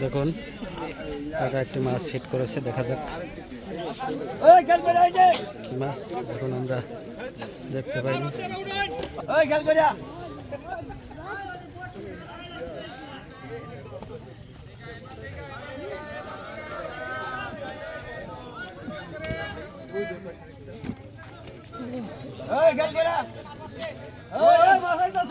দেখুন কাকা একটি মাছ হিট করেছে দেখা যাক। কি মাছ? এখন আমরা দেখতে পাইনি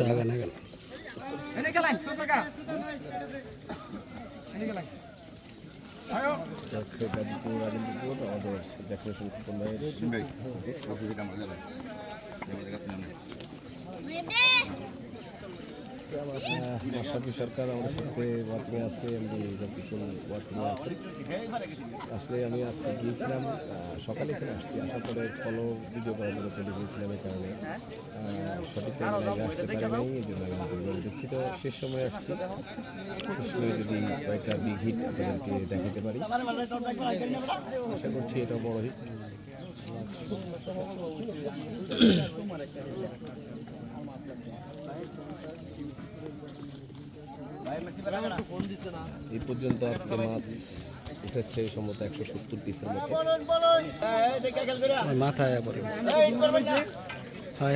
টাকা না গেল যাচ্ছে গাজীপুর রাজেন্দ্রপুর আমাদের জ্যাকুলেশন কুপন মাসাবি সরকার আমাদের সাথে ওয়াচিংয়ে আছে এমনি রফিকুল ওয়াচিংয়ে আছে। আসলে আমি আজকে গিয়েছিলাম সকালে এখানে আসছি, আসার পরে ফলো ভিডিও করার জন্য চলে গিয়েছিলাম এই কারণে। সঠিক টাইমে আসতে পারি নাই এই জন্য আমি দুঃখিত। শেষ সময় আসছি, শেষ সময় যদি কয়েকটা বিগ হিট আপনাদেরকে দেখাতে পারি। আশা করছি এটা বড় হিট এই পর্যন্ত আজকে মাছ উঠেছে সম্ভবত একশো সত্তর পিসের মতো। মাথায় হ্যাঁ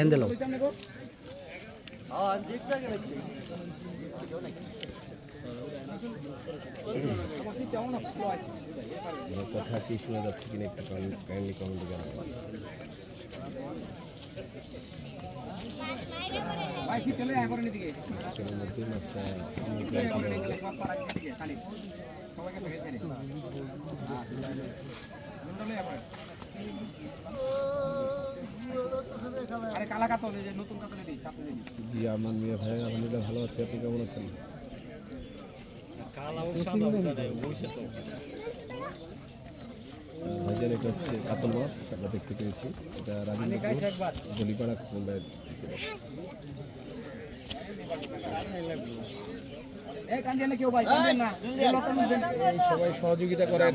আমার কথা কি শোনা যাচ্ছে কিনা একটু কমেন্টে জানাবেন। কিলো আরমান মিয়া ভাই আলহামদুলিল্লাহ ভালো আছে। আপনি কেমন আছেন? আহ, ভাইজান এটা হচ্ছে কাতল মাছ আমরা দেখতে পেয়েছি। এটা রাজেন্দ্রপুর বলিপাড়া সবাই সহযোগিতা করেন।